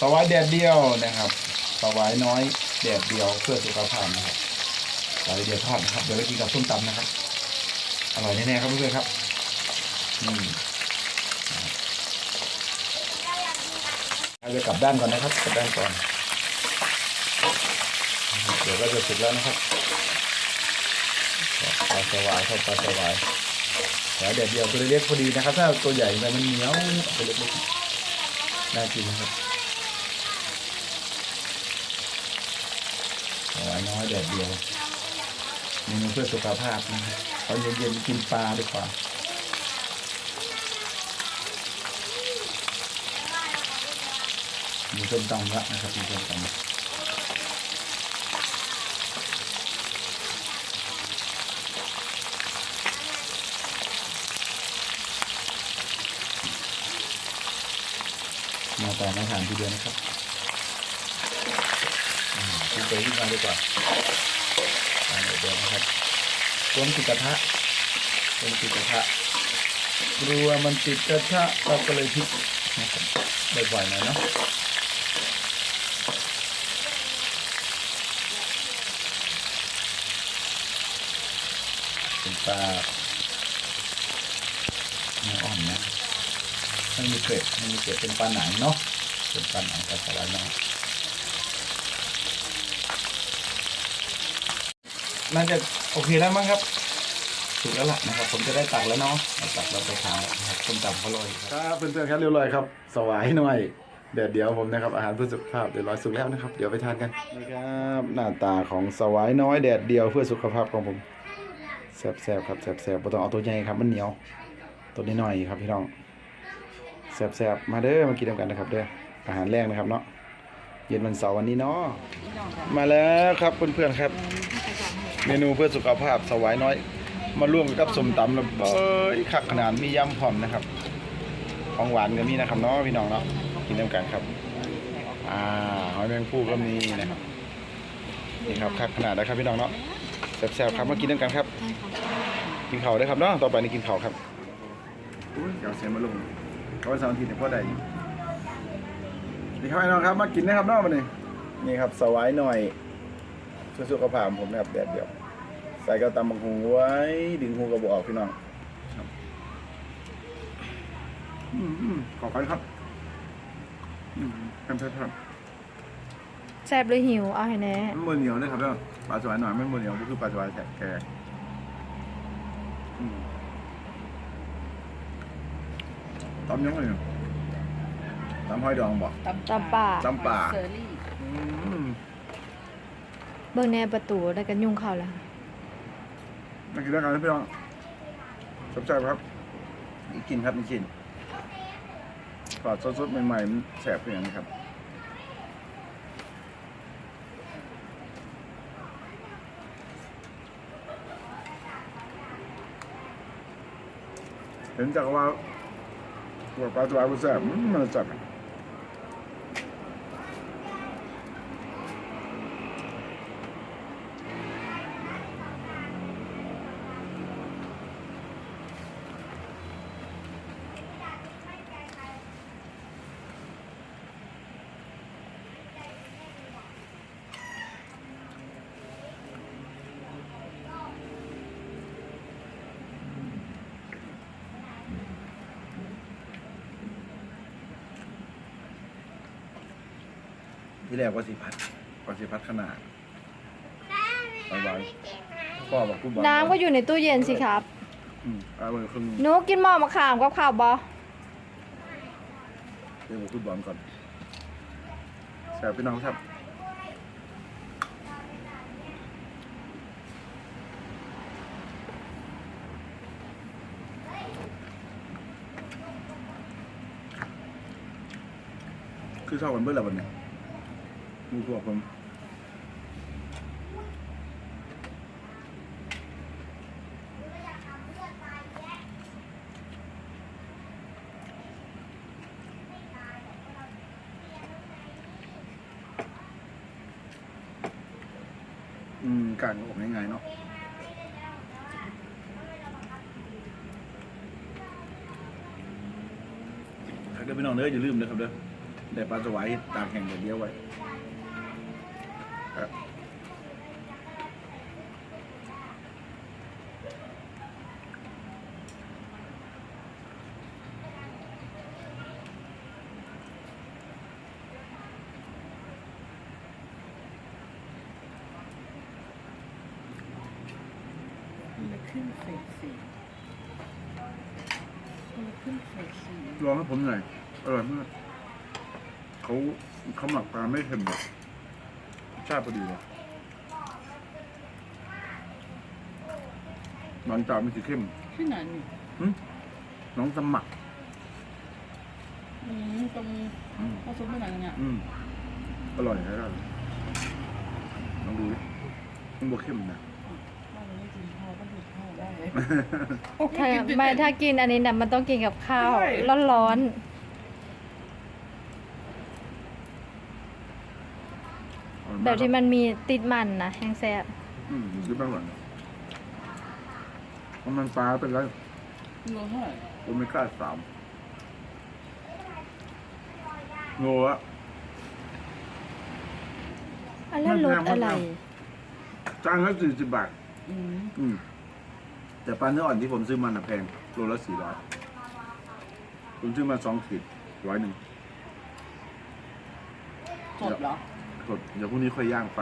สวายแดดเดียวนะครับสวายน้อยแดดเดียวเพื่อสุขภาพนะครับสวายเดียวทอดนะครับ เดี๋ยวไปกินกับส้มตำนะครับ อร่อยแน่ๆครับเพื่อนๆครับอืมเราจะกลับด้านก่อนนะครับ กลับด้านก่อน เดี๋ยวก็จะเสร็จแล้วนะครับปลาสวายเข้าปลาสวายแล้วเดี๋ยวเดียวตัวเล็กพอดีนะครับ ถ้าตัวใหญ่ไปมันเหนียวตัวเล็กๆน่ากินนะครับ สวายน้อยแดดเดียวเมนูเพื่อสุขภาพนะตอนเย็นๆกินปลาดีกว่ามีส้มตำละนะครับมีส้มตำมาต่อมาทานทีเดียวนะครับ อืมคุณไปที่มาดีกว่าทานเดียวนะครับต้มติดกระทะต้มติดกระทะกลัวมันติดกระทะเราก็เลยพลิกนะครับบ่อยๆหน่อยเนาะเป็นปลาเนื้ออ่อนนะไม่มีเกล็ดไม่มีเกล็ดเป็นปลาหนังเนาะเป็นปลาหนังปลาสไลด์เนา น่าจะโอเคแล้วมั้งครับถูกแล้วล่ะนะครับ ผมจะได้ตักแล้วเนาะเอาตักเราไปทานนะครับต้มตำเขาลอยครับเพื่อนๆครับเรียบร้อยครับ สวายหน่อยเดี๋ยวเดี๋ยวผมนะครับอาหารเพื่อสุขภาพเดี๋ยวร้อยสุกแล้วนะครับ เดี๋ยวไปทานกันนี่ครับหน้าตาของสวายน้อยแดดเดียวเพื่อสุขภาพของผมแซ่บๆครับแซ่บๆไม่ต้องเอาตัวใหญ่ครับมันเหนียว ตัวน้อยๆครับพี่น้องแซ่บๆมาเด้อมากินกันนะครับเด้ออาหารแรกนะครับเนาะเย็นวันเสาร์วันนี้เนาะมาแล้วครับเพื่อนๆครับ เมนูเพื่อสุขภาพสวายน้อย มาร่วมกับสมตำแล้วเอ้ยขักขนาดมียำพร้อมนะครับ ของหวานก็มีนะครับเนาะพี่น้องเนาะกินน้ำกันครับ อ่าหอยแมงผู้ก็มีนะครับนี่ครับขักขนาดนะครับพี่น้องเนาะแซ่บๆครับมากินน้ำกันครับ กินข้าได้ครับเนาะต่อไปนี่กินข้าครับอุ้ยเดี๋ยวเสียมาลงเขาไปสองทีเนี่ยพ่อใดนี่นี่ครับไอ้น้องครับมากินนะครับน้องมาเนี่ยนี่ครับสวายหน่อย ช่วยสุขภาพผมนะครับแดดเดียว ใส่กระตำบังหูไว้ ดึงหูกระบอกพี่น้องครับอืมอืมขอบคุณครับอืมแค่ๆครับแซ่บหรือหิว เอาให้แน่มันมือเหนียวนะครับเนาะปลาสวายหน่อยไม่มือเหนียวก็คือปลาสวายแก่แก่อืมตำยังไงเนี่ยตำห้อยดองบอกตำป่าตำป่าเซอรี่อืม เบิ่งแนประตูแล้วกันยุ่งเข้าแล้วมากินด้วยกันนะพี่น้องชอบใจครับนี่กินครับนี่กินกอดสดๆใหม่ๆมันแสบเพียงนะครับเห็นจากว่าปลาตัวปลาแสบมันจับ ที่แรกว่าสิพัดว่าสิพัดขนาดบายบายพ่อบอกกูบอกน้ำก็อยู่ในตู้เย็นสิครับอืมเอาไว้ครึ่งหนูกินหม้อมะขามกับข้าวบอเดี๋ยวผมพูดบอลก่อนแสบพี่น้องครับคือชอบกันเบื่อแล้ววันนี้ มูพวกผมอืมการอบง่ายๆเนาะถ้าเกิดพี่น้องเด้ออย่าลืมนะครับเด้อแต่ปลาสวายตากแห้งอย่างเดียวไว้ ครับคนละครึ่งเฟสสี่คนละครึ่งเฟสสี่ลองให้ผมหน่อยอร่อยมากเขาเขาหมักปลาไม่เค็มแบบ ชาติพอดีเลยบางจานมันจะเข้มที่ไหนนี่หึน้องสมัครอืมตรงอืม ข้าวซุปที่ไหนเนี่ยอืม อร่อยใช่ไหมลองดูดิมันบวเข้มนะ บ้านเราไม่กินข้าวก็ดูข้าวได้ถ้าไม่ถ้ากินอันนี้น่ะมันต้องกินกับข้าวใช่ ร้อนอร่อยๆ มา แบกบที่มันมีติดมันนะแห้งแซ่บอืมซื้อบ้างหลังเพราะมันปลาเป็นไรโลเท่าไหร่โอเมก้าสามโลอะอันแล้วรสอะไร จานละสี่สิบบาท อืมอืม แต่ปลาเนื้ออ่อนที่ผมซื้อมันอะแพงโลละสี่ร้อยผมซื้อมาสองขีดร้อยหนึ่งสดเหรอ สดเดี๋ยวพรุ่งนี้ค่อยย่างไฟ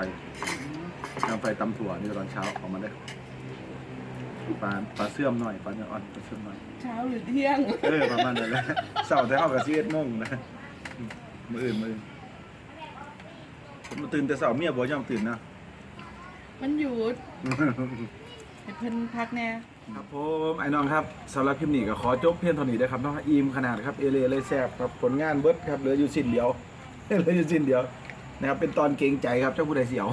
ย่างไฟตำถั่วนี่ตอนเช้าเออกมาได้ปลาปลาเสื่อมหน่อยปลาเนื้ออ่อนปลาเสื่อมหน่อยเช้าหรือเที่ยง เออประมาณนั้นแหละเสาร์แต่เข้ากับซีเอ็ดโมงนะอืมมืออื่นมืออื่นผมมาตื่นแต่เสาร์เมียบอกยังตื่นนะ มันหยุดให้เพิ่นพักแน่ ครับผมไอ้น้องครับสำหรับคลิปนี้ก็ขอจบเพียงเท่านี้นะครับน้องอีมขนาดครับเอเลเลยแซบครับผลงานเบิร์ดครับเหลืออยู่สิ้นเดียวเหลืออยู่สิ้นเดียว นะครับ เป็นตอนเกรงใจครับเจ้าผู้ใดเสียว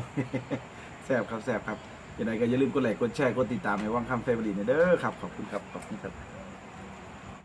แสบครับแสบครับยังไงก็อย่าลืมกดไลค์กดแชร์กดติดตามให้ว่างคำเฟรนด์เด้อครับขอบคุณครับขอบคุณครับ